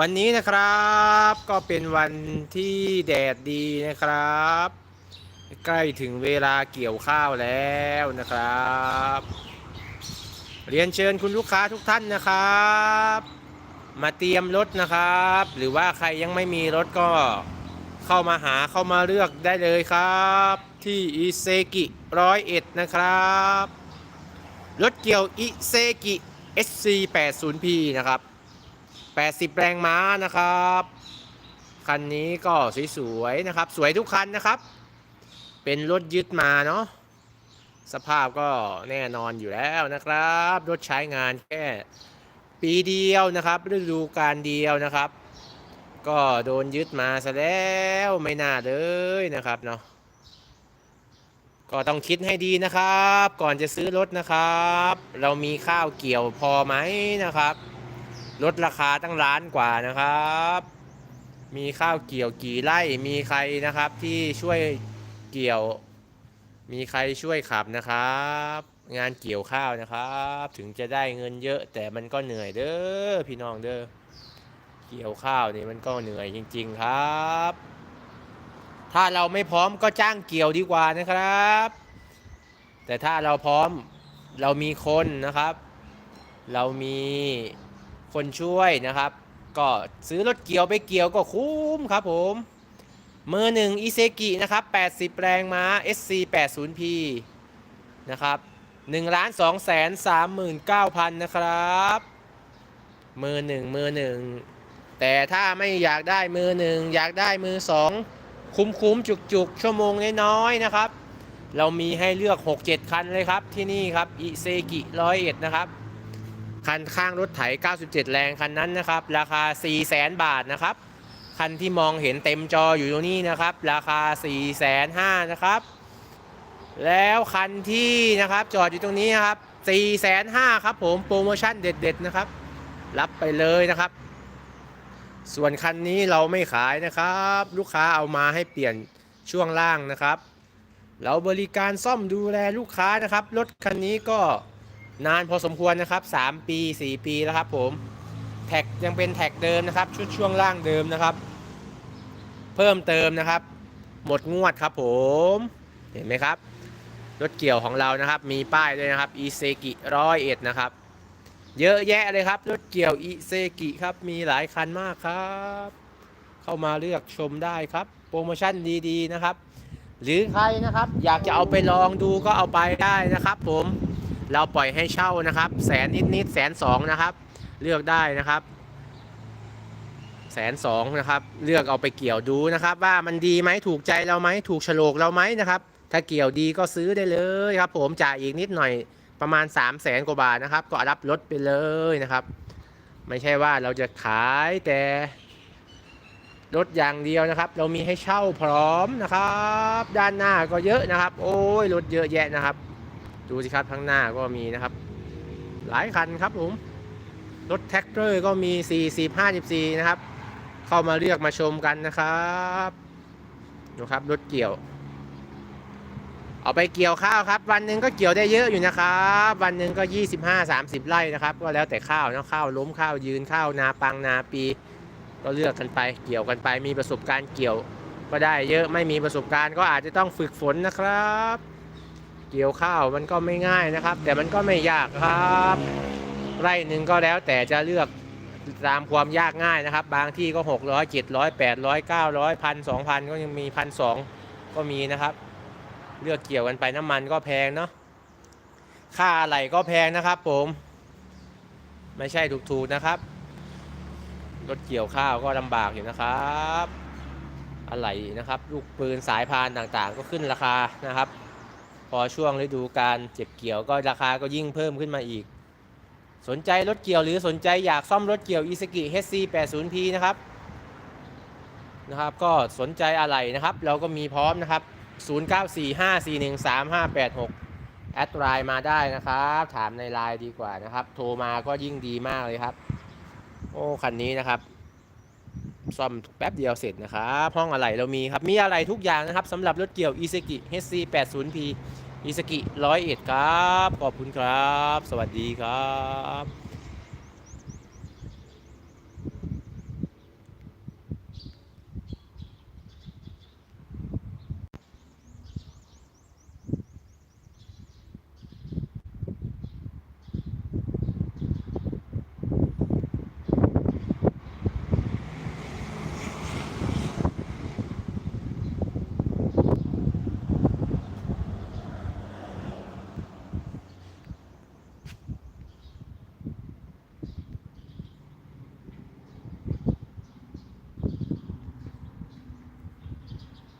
วันนี้นะครับก็เป็นวันที่แดดดีนะครับ ใกล้ถึงเวลาเกี่ยวข้าวแล้วนะครับ เรียนเชิญคุณลูกค้าทุกท่านนะครับ มาเตรียมรถนะครับ หรือว่าใครยังไม่มีรถก็เข้ามาหาเข้ามาเลือกได้เลยครับ ที่อิเซกิร้อยเอ็ดนะครับรถเกี่ยวอิเซกิ SC80P นะครับ 80 แรงม้านะครับ คันนี้ก็สวยๆนะครับ สวยทุกคันนะครับ เป็นรถยึดมาเนาะ สภาพก็แน่นอนอยู่แล้วนะครับ รถใช้งานแค่ปีเดียวนะครับฤดูการเดียวนะครับ ก็โดนยึดมาซะแล้วไม่น่าเลยนะครับเนาะก็ต้องคิดให้ดีนะครับ ก่อนจะซื้อรถนะครับ เรามีข้าวเกี่ยวพอไหมนะครับ ลดราคาตั้งล้านกว่านะครับ มีข้าวเกี่ยวกี่ไร่ มีใครนะครับที่ช่วยเกี่ยว มีใครช่วยขับนะครับ งานเกี่ยวข้าวนะครับ ถึงจะได้เงินเยอะแต่มันก็เหนื่อยเด้อพี่น้องเด้อ เกี่ยวข้าวนี่มันก็เหนื่อยจริง ๆครับ ถ้าเราไม่พร้อมก็จ้างเกี่ยวดีกว่านะครับ แต่ถ้าเราพร้อมเรามีคนนะครับ เรามี คนช่วยนะครับ ก็ซื้อรถเกี่ยวไปเกี่ยวก็คุ้มครับผมมือหนึ่งอิเซกินะครับ 80 แรงม้า SC 80P นะครับ1ล้าน2แสน39,000นะครับ มือหนึ่งมือหนึ่งแต่ถ้าไม่อยากได้มือหนึ่งอยากได้มือสองคุ้มคุ้มจุกจุกๆชั่วโมงน้อยๆนะครับ เรามีให้เลือก 6-7 คันเลยครับที่นี่ครับอิเซกิร้อยเอ็ดนะครับ คันข้างรถไถ 97 แรงคันนั้นนะครับ ราคา 4 0 0แสนบาทนะครับ คันที่มองเห็นเต็มจออยู่ตรงนี้นะครับ ราคา 4 5 0 0 0นะครับ แล้วคันที่นะครับจอดอยู่ตรงนี้นะครับ 4 5 0 0 0ครับผมโปรโมชั่นเด็ด ๆ นะครับ รับไปเลยนะครับ ส่วนคันนี้เราไม่ขายนะครับ ลูกค้าเอามาให้เปลี่ยนช่วงล่างนะครับ เราบริการซ่อมดูแลลูกค้านะครับ รถคันนี้ก็ นานพอสมควรนะครับ 3 ปี 4 ปีแล้วครับผมแท็กยังเป็นแท็กเดิมนะครับ ชุดช่วงล่างเดิมนะครับ เพิ่มเติมนะครับ หมดงวดครับผมเห็นไหมครับรถเกี่ยวของเรานะครับ มีป้ายด้วยนะครับอีเซกิร้อยเอ็ดนะครับ เยอะแยะเลยครับรถเกี่ยวอีเซกิครับมีหลายคันมากครับ เข้ามาเลือกชมได้ครับ โปรโมชั่นดีๆนะครับ หรือใครนะครับ อยากจะเอาไปลองดูก็เอาไปได้นะครับผม เราปล่อยให้เช่านะครับ แสนนิดๆแสนสองนะครับ เลือกได้นะครับแสนสองนะครับ เลือกเอาไปเกี่ยวดูนะครับ ว่ามันดีไหมถูกใจเราไหมถูกโฉลกเราไหมนะครับ ถ้าเกี่ยวดีก็ซื้อได้เลยครับ ผมจ่ายอีกนิดหน่อยประมาณ 3 0 0แสนกว่าบาทนะครับ ก็รับรถไปเลยนะครับ ไม่ใช่ว่าเราจะขายแต่รถอย่างเดียวนะครับ เรามีให้เช่าพร้อมนะครับ ด้านหน้าก็เยอะนะครับ โอ้ยรถเยอะแยะนะครับ ดูสิครับข้างหน้าก็มีนะครับ หลายคันครับผม รถแท็กเตอร์ก็มี 40 54 นะครับ เข้ามาเลือกมาชมกันนะครับดูครับรถเกี่ยว เอาไปเกี่ยวข้าวครับ วันหนึ่งก็เกี่ยวได้เยอะอยู่นะครับ วันหนึ่งก็ 25-30 ไร่นะครับ ก็แล้วแต่ข้าวนะข้าวล้มข้าวยืนข้าวนาปังนาปี ก็เลือกกันไป เกี่ยวกันไปมีประสบการณ์เกี่ยวก็ได้เยอะไม่มีประสบการณ์ก็อาจจะต้องฝึกฝนนะครับ เกี่ยวข้าวมันก็ไม่ง่ายนะครับ แต่มันก็ไม่ยากครับ ไร่หนึ่งก็แล้วแต่จะเลือกตามความยากง่ายนะครับ บางที่ก็ 600 700 800 900พันสองพันก็ยังมีพันสองก็มีนะครับ เลือกเกี่ยวกันไปน้ำมันก็แพงเนาะค่าอะไรก็แพงนะครับ ผม ไม่ใช่ถูกๆนะครับรถเกี่ยวข้าวก็ลำบากอยู่นะครับ อะไรนะครับ ลูกปืนสายพานต่างๆ ก็ขึ้นราคานะครับ พอช่วงฤดูการเจ็บเกี่ยวก็ราคาก็ยิ่งเพิ่มขึ้นมาอีก สนใจรถเกี่ยวหรือสนใจอยากซ่อมรถเกี่ยว Isaki HC 80P นะครับนะครับ ก็สนใจอะไรนะครับ เราก็มีพร้อมนะครับ 0945413586 แอดไลน์มาได้นะครับ ถามในไลน์ดีกว่านะครับ โทรมาก็ยิ่งดีมากเลยครับ โอ้คันนี้นะครับ ซ่อมแป๊บเดียวเสร็จนะครับห้องอะไรเรามีครับมีอะไรทุกอย่างนะครับสำหรับรถเกี่ยวอิซากิ HC 80P อิซากิ101ครับ ขอบคุณครับ สวัสดีครับ